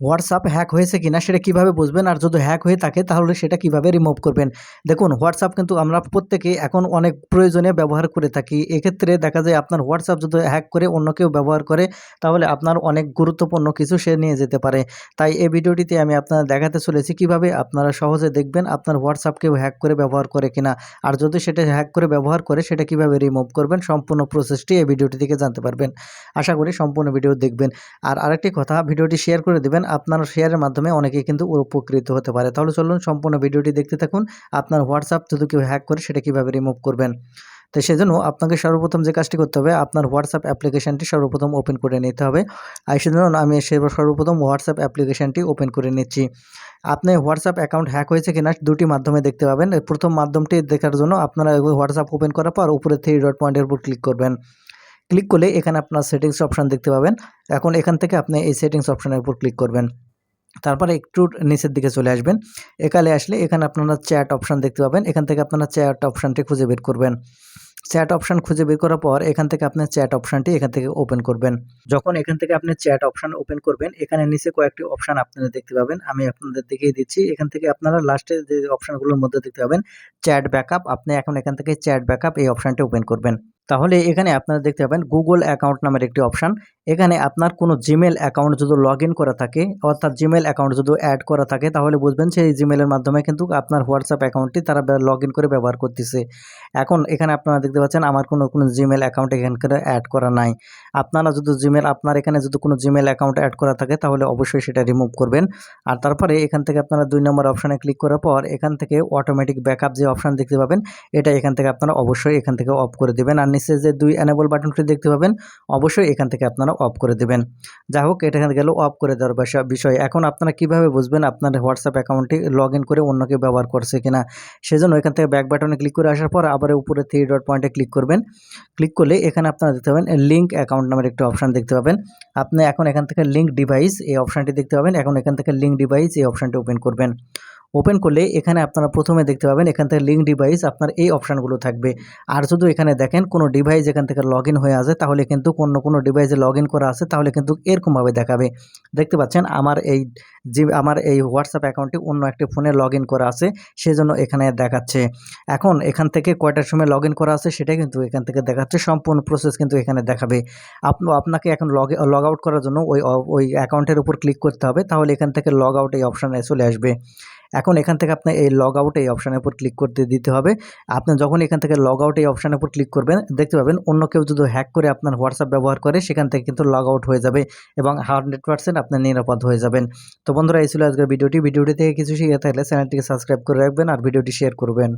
WhatsApp hack হয়েছে কিনা সেটা কীভাবে বুঝবেন? আর যদি হ্যাক হয়ে থাকে, তাহলে সেটা কীভাবে রিমুভ করবেন? দেখুন, হোয়াটসঅ্যাপ কিন্তু আমরা প্রত্যেকে এখন অনেক প্রয়োজনে ব্যবহার করে থাকি। এক্ষেত্রে দেখা যায় আপনার হোয়াটসঅ্যাপ যদি হ্যাক করে অন্য কেউ ব্যবহার করে, তাহলে আপনার অনেক গুরুত্বপূর্ণ কিছু সে নিয়ে যেতে পারে। তাই এই ভিডিওটিতে আমি আপনার দেখাতে চলেছি কীভাবে আপনারা সহজে দেখবেন আপনার হোয়াটসঅ্যাপ কেউ হ্যাক করে ব্যবহার করে কিনা। আর যদি সেটা হ্যাক করে ব্যবহার করে, সেটা কীভাবে রিমুভ করবেন? সম্পূর্ণ প্রসেসটি এই ভিডিওটি থেকে জানতে পারবেন। আশা করি সম্পূর্ণ ভিডিও দেখবেন। আর আরেকটি কথা, ভিডিওটি শেয়ার করে দেবেন। আপনার শেয়ারের মাধ্যমে অনেকেই কিন্তু উপকৃত হতে পারে। তাহলে চলুন সম্পূর্ণ ভিডিওটি দেখতে থাকুন, আপনার হোয়াটসঅ্যাপ যদি কেউ হ্যাক করে সেটা কীভাবে রিমুভ করবেন। তো সেজন্য আপনাকে সর্বপ্রথম যে কাজটি করতে হবে, আপনার হোয়াটসঅ্যাপ অ্যাপ্লিকেশানটি সর্বপ্রথম ওপেন করে নিতে হবে। আর সেজন্য আমি সর্বপ্রথম হোয়াটসঅ্যাপ অ্যাপ্লিকেশানটি ওপেন করে নিচ্ছি। আপনি হোয়াটসঅ্যাপ অ্যাকাউন্ট হ্যাক হয়েছে কিনা দুটি মাধ্যমে দেখতে পাবেন। প্রথম মাধ্যমটি দেখার জন্য আপনারা হোয়াটসঅ্যাপ ওপেন করার পর উপরে থ্রি ডট পয়েন্টের উপর ক্লিক করবেন। ক্লিক করলে এখানে আপনার সেটিংস অপশান দেখতে পাবেন। এখন এখান থেকে আপনি এই সেটিংস অপশানের উপর ক্লিক করবেন। তারপরে একটু নিচের দিকে চলে আসবেন। একালে আসলে এখানে আপনারা চ্যাট অপশান দেখতে পাবেন। এখান থেকে আপনারা চ্যাট অপশানটি খুঁজে বের করবেন। চ্যাট অপশান খুঁজে বের করার পর এখান থেকে আপনি চ্যাট অপশানটি এখান থেকে ওপেন করবেন। যখন এখান থেকে আপনি চ্যাট অপশান ওপেন করবেন, এখানে নিচে কয়েকটি অপশান আপনারা দেখতে পাবেন। আমি আপনাদের দেখিয়ে দিচ্ছি। এখান থেকে আপনারা লাস্টে যে অপশানগুলোর মধ্যে দেখতে পাবেন চ্যাট ব্যাকআপ আপনি এখন এখান থেকে চ্যাট ব্যাকআপ এই অপশানটি ওপেন করবেন। তাহলে এখানে আপনারা দেখতে পাবেন গুগল অ্যাকাউন্ট নামের একটি অপশান এখানে আপনার কোনো জিমেল অ্যাকাউন্ট যদি লগ ইন করা থাকে, অর্থাৎ জিমেল অ্যাকাউন্ট যদি অ্যাড করা থাকে, তাহলে বুঝবেন সেই জিমেলের মাধ্যমে কিন্তু আপনার হোয়াটসঅ্যাপ অ্যাকাউন্টটি তারা লগ ইন করে ব্যবহার করতেছে। এখন এখানে আপনারা দেখতে পাচ্ছেন, আমার কোনো কোনো জিমেল অ্যাকাউন্ট এখানকার অ্যাড করা নাই। আপনারা যদি জিমেল আপনার এখানে যদি কোনো জিমেল অ্যাকাউন্ট অ্যাড করা থাকে, তাহলে অবশ্যই সেটা রিমুভ করবেন। আর তারপরে এখান থেকে আপনারা দুই নম্বর অপশানে ক্লিক করার পর, এখান থেকে অটোমেটিক ব্যাকআপ যে অপশান দেখতে পাবেন, এটা এখান থেকে আপনারা অবশ্যই এখান থেকে অফ করে দেবেন। আর নিচে যে দুই অ্যানেবল বাটনটি দেখতে পাবেন, অবশ্যই এখান থেকে আপনারা অফ করে দেবেন। যা হোক, এটা গেল অফ করে দেওয়ার বিষয় এখন আপনারা কীভাবে বুঝবেন আপনার হোয়াটসঅ্যাপ অ্যাকাউন্টটি লগ ইন করে অন্য কেউ ব্যবহার করছে কিনা? সেজন্য এখান থেকে ব্যাক বাটনে ক্লিক করে আসার পর আবার উপরে থ্রি ডট পয়েন্টে ক্লিক করবেন। ক্লিক করলে এখানে আপনারা দেখতে পাবেন লিঙ্ক অ্যাকাউন্ট নামের একটি অপশান দেখতে পাবেন। আপনি এখন এখান থেকে লিঙ্ক ডিভাইস এই অপশানটি দেখতে পাবেন। এখন এখান থেকে লিঙ্ক ডিভাইস এই অপশানটি ওপেন করবেন। ওপেন করলে এখানে আপনারা প্রথমে দেখতে পাবেন এখান থেকে লিঙ্ক ডিভাইস আপনার এই অপশানগুলো থাকবে। আর যদি এখানে দেখেন কোনো ডিভাইস এখান থেকে লগ হয়ে আছে, তাহলে কিন্তু অন্য কোনো ডিভাইসে লগ করা আছে, তাহলে কিন্তু এরকমভাবে দেখাবে। দেখতে পাচ্ছেন আমার এই যে, আমার এই হোয়াটসঅ্যাপ অ্যাকাউন্টটি অন্য একটি ফোনে লগ করা আছে, সেজন্য এখানে দেখাচ্ছে। এখন এখান থেকে কয়টার সময় লগ করা আছে সেটা কিন্তু এখান থেকে দেখাচ্ছে, সম্পূর্ণ প্রসেস কিন্তু এখানে দেখাবে। আপনি, আপনাকে এখন লগ লগ আউট করার জন্য ওই ওই অ্যাকাউন্টের উপর ক্লিক করতে হবে, তাহলে এখান থেকে লগ আউট এই অপশানে চলে আসবে। এখন এখান থেকে আপনি এই লগ আউট এই অপশানের উপর ক্লিক করতে দিতে হবে। আপনি যখন এখান থেকে লগ আউট এই অপশানের উপর ক্লিক করবেন, দেখতে পাবেন অন্য কেউ যদি হ্যাক করে আপনার হোয়াটসঅ্যাপ ব্যবহার করে, সেখান থেকে কিন্তু লগ আউট হয়ে যাবে এবং হান্ড্রেড পার্সেন্ট আপনার নিরাপদ হয়ে যাবেন। তো বন্ধুরা, এই ছিল আজকের ভিডিওটি। ভিডিওটি থেকে কিছু শিখে থাকলে চ্যানেলটিকে সাবস্ক্রাইব করে রাখবেন আর ভিডিওটি শেয়ার করবেন।